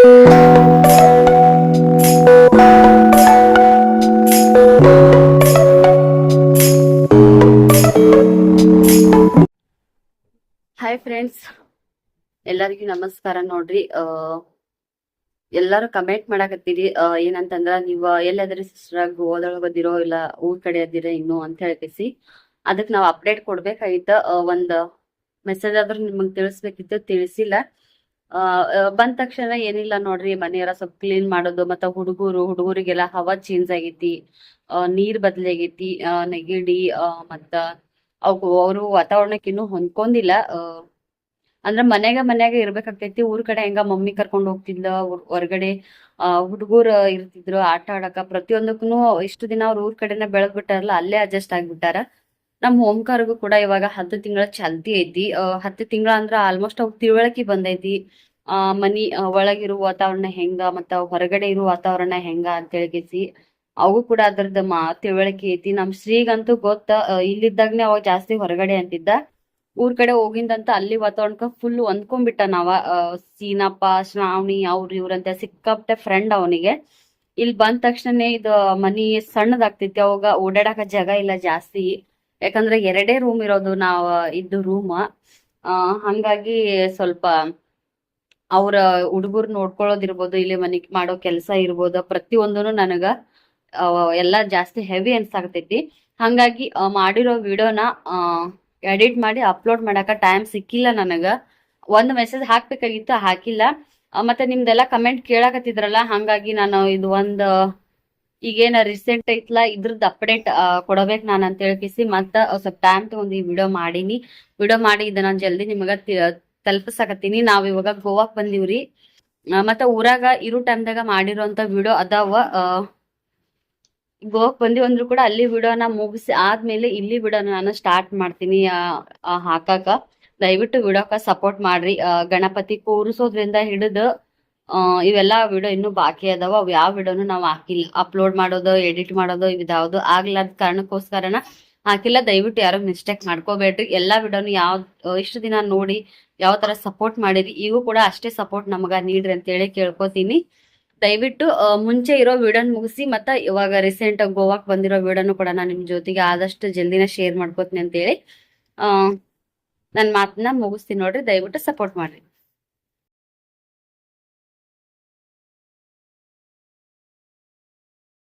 Hi friends ಎಲ್ಲರಿಗೂ ನಮಸ್ಕಾರ ನೋಡ್ರಿ. ಎಲ್ಲಾರು ಕಮೆಂಟ್ ಮಾಡಾಕತ್ತೀರಿ. ಏನಂತಂದ್ರ ನೀವ್ ಎಲ್ಲಾದ್ರೆ ಸಿಸ್ಟರ್ ಗೋವಾದೊಳಗ ಬಂದಿರೋ ಇಲ್ಲ ಊರ್ ಕಡೆ ಅದಿರ ಇನ್ನು ಅಂತ ಹೇಳ್ತೇಸಿ ಅದಕ್ ನಾವ್ ಅಪ್ಡೇಟ್ ಕೊಡ್ಬೇಕಾಗಿತ್ತ ಒಂದು ಮೆಸೇಜ್ ಆದ್ರೂ ನಿಮಗ್ ತಿಳಿಸ್ಬೇಕಿತ್ತು, ತಿಳಿಸಿಲ್ಲ. ಬಂದ ತಕ್ಷಣ ಏನಿಲ್ಲ ನೋಡ್ರಿ, ಮನೆಯವರ ಸ್ವಲ್ಪ ಕ್ಲೀನ್ ಮಾಡೋದು, ಮತ್ತ ಹುಡುಗರು, ಹುಡುಗರಿಗೆಲ್ಲ ಹವಾ ಚೇಂಜ್ ಆಗೈತಿ. ನೀರ್ ಬದಲಾಗೈತಿ ನೆಗಡಿ ಮತ್ತ ಅವ್ ಅವರು ವಾತಾವರಣಕ್ಕೆ ಇನ್ನೂ ಹೊಂದ್ಕೊಂಡಿಲ್ಲ. ಅಂದ್ರ ಮನ್ಯಾಗ ಮನ್ಯಾಗ ಇರ್ಬೇಕಾಗ್ತೈತಿ, ಊರ್ ಕಡೆ ಹೆಂಗ ಮಮ್ಮಿ ಕರ್ಕೊಂಡ್ ಹೋಗ್ತಿದ್ಲ ಹೊರ್ಗಡೆ ಹುಡುಗರು ಇರ್ತಿದ್ರು, ಆಟ ಆಡಕ ಪ್ರತಿಯೊಂದಕ್ಕೂ ಇಷ್ಟು ದಿನ ಅವ್ರ ಊರ್ ಕಡೆನ ಬೆಳೆದ್ ಬಿಟ್ಟಾರಲ್ಲ, ಅಲ್ಲೇ ಅಡ್ಜಸ್ಟ್ ಆಗ್ಬಿಟ್ಟಾರ. ನಮ್ ಹೋಮ್ಕಾರ್ಗೂ ಕೂಡ ಇವಾಗ ಹತ್ತು ತಿಂಗಳ ಚಾಲ್ತಿ ಐತಿ. ಹತ್ತು ತಿಂಗಳ ಅಂದ್ರ ಆಲ್ಮೋಸ್ಟ್ ಅವ್ ತಿಳುವಳಿಕೆ ಬಂದೈತಿ. ಆ, ಮನಿ ಒಳಗಿರೋ ವಾತಾವರಣ ಹೆಂಗ ಮತ್ತ ಹೊರಗಡೆ ಇರೋ ವಾತಾವರಣ ಹೆಂಗ ಅಂತ ಹೇಳಿಸಿ ಅವು ಕೂಡ ಅದ್ರದ್ದು ಮಾ, ತಿಳುವಳಿಕೆ ಐತಿ. ನಮ್ ಶ್ರೀಗಂತೂ ಗೊತ್ತ ಇಲ್ಲಿದ್ದಾಗನೆ ಅವಾಗ ಜಾಸ್ತಿ ಹೊರಗಡೆ ಅಂತಿದ್ದ. ಊರ್ ಕಡೆ ಹೋಗಿಂದಂತ ಅಲ್ಲಿ ವಾತಾವರಣಕ್ಕ ಫುಲ್ ಹೊಂದ್ಕೊಂಡ್ಬಿಟ್ಟ ನಾವ. ಸೀನಪ್ಪ, ಶ್ರಾವಣಿ, ಅವ್ರ ಇವ್ರಂತ ಸಿಕ್ಕಾಪಟ್ಟೆ ಫ್ರೆಂಡ್ ಅವನಿಗೆ. ಇಲ್ಲಿ ಬಂದ ತಕ್ಷಣನೇ ಇದು ಮನಿ ಸಣ್ಣದಾಗ್ತೈತಿ ಅವಾಗ ಓಡಾಡಕ ಜಾಗ ಇಲ್ಲ ಜಾಸ್ತಿ. ಯಾಕಂದ್ರೆ ಎರಡೇ ರೂಮ್ ಇರೋದು ನಾವ್, ಇದ್ದು ರೂಮ್ ಹಂಗಾಗಿ ಸ್ವಲ್ಪ ಅವ್ರ ಹುಡುಗರ್ ನೋಡ್ಕೊಳ್ಳೋದಿರ್ಬೋದು ಇಲ್ಲಿ ಮನೆ ಮಾಡೋ ಕೆಲಸ ಇರ್ಬೋದು ಪ್ರತಿಯೊಂದೂ ನನಗ ಎಲ್ಲಾ ಜಾಸ್ತಿ ಹೆವಿ ಅನ್ಸಾಕತೈತಿ ಹಂಗಾಗಿ ಮಾಡಿರೋ ವಿಡಿಯೋನ ಎಡಿಟ್ ಮಾಡಿ ಅಪ್ಲೋಡ್ ಮಾಡಾಕ ಟೈಮ್ ಸಿಕ್ಕಿಲ್ಲ ನನಗ. ಒಂದ್ ಮೆಸೇಜ್ ಹಾಕ್ಬೇಕಾಗಿತ್ತು, ಹಾಕಿಲ್ಲ. ಮತ್ತೆ ನಿಮ್ದೆಲ್ಲ ಕಮೆಂಟ್ ಕೇಳಾಕತ್ತಿದ್ರಲ್ಲ, ಹಂಗಾಗಿ ನಾನು ಇದು ಒಂದ್ ಈಗೇನ ರೀಸೆಂಟ್ ಐತ್ಲಾ ಇದ್ರದ್ದು ಅಪ್ಡೇಟ್ ಕೊಡಬೇಕು ನಾನು ಅಂತ ಹೇಳ್ಕಿಸಿ ಮತ್ತ ಸ್ವಲ್ಪ ಟೈಮ್ ತಗೊಂಡು ಈ ವಿಡಿಯೋ ಮಾಡೀನಿ. ವಿಡಿಯೋ ಮಾಡಿ ಇದನ್ನ ಜಲ್ದಿ ನಿಮಗ ತಲುಪಿಸಕತ್ತೀನಿ. ನಾವ್ ಇವಾಗ ಗೋವಾಕ್ ಬಂದಿವ್ರಿ ಮತ್ತ ಊರಾಗ ಇರೋ ಟೈಮ್ದಾಗ ಮಾಡಿರೋಂತ ವಿಡಿಯೋ ಅದಾವ. ಗೋವಾಕ್ ಬಂದಿವ್ ಅಂದ್ರು ಕೂಡ ಅಲ್ಲಿ ವಿಡಿಯೋನ ಮುಗಿಸಿ ಆದ್ಮೇಲೆ ಇಲ್ಲಿ ವಿಡಿಯೋನ ನಾನು ಸ್ಟಾರ್ಟ್ ಮಾಡ್ತೀನಿ ಹಾಕಾಕ. ದಯವಿಟ್ಟು ವಿಡಿಯೋಕ ಸಪೋರ್ಟ್ ಮಾಡ್ರಿ. ಗಣಪತಿ ಕೂರಿಸೋದ್ರಿಂದ ಹಿಡಿದು ಇವೆಲ್ಲ ವಿಡಿಯೋ ಇನ್ನೂ ಬಾಕಿ ಅದಾವ. ಅವು ಯಾವ ವಿಡಿಯೋನು ನಾವು ಹಾಕಿಲ್ಲ. ಅಪ್ಲೋಡ್ ಮಾಡೋದು, ಎಡಿಟ್ ಮಾಡೋದು ಇದ್ಯಾವುದು ಆಗ್ಲಾರ್ದ ಕಾರಣಕ್ಕೋಸ್ಕರನ ಹಾಕಿಲ್ಲ. ದಯವಿಟ್ಟು ಯಾರೋ ಮಿಸ್ಟೇಕ್ ಮಾಡ್ಕೋಬೇಡ್ರಿ. ಎಲ್ಲಾ ವಿಡಿಯೋನು ಯಾವ, ಇಷ್ಟು ದಿನ ನೋಡಿ ಯಾವ ತರ ಸಪೋರ್ಟ್ ಮಾಡಿರಿ ಇವು ಕೂಡ ಅಷ್ಟೇ ಸಪೋರ್ಟ್ ನಮಗ ನೀಡ್ರಿ ಅಂತೇಳಿ ಕೇಳ್ಕೊತೀನಿ. ದಯವಿಟ್ಟು ಮುಂಚೆ ಇರೋ ವಿಡಿಯೋನ ಮುಗಿಸಿ, ಮತ್ತ ಇವಾಗ ರೀಸೆಂಟ್ ಗೋವಾಕ್ ಬಂದಿರೋ ವಿಡಿಯೋನು ಕೂಡ ನಾನು ನಿಮ್ ಜೊತೆಗೆ ಆದಷ್ಟು ಜಲ್ದಿನ ಶೇರ್ ಮಾಡ್ಕೋತೀನಿ ಅಂತೇಳಿ ನನ್ನ ಮಾತನ್ನ ಮುಗಿಸ್ತೀನಿ ನೋಡ್ರಿ. ದಯವಿಟ್ಟು ಸಪೋರ್ಟ್ ಮಾಡ್ರಿ.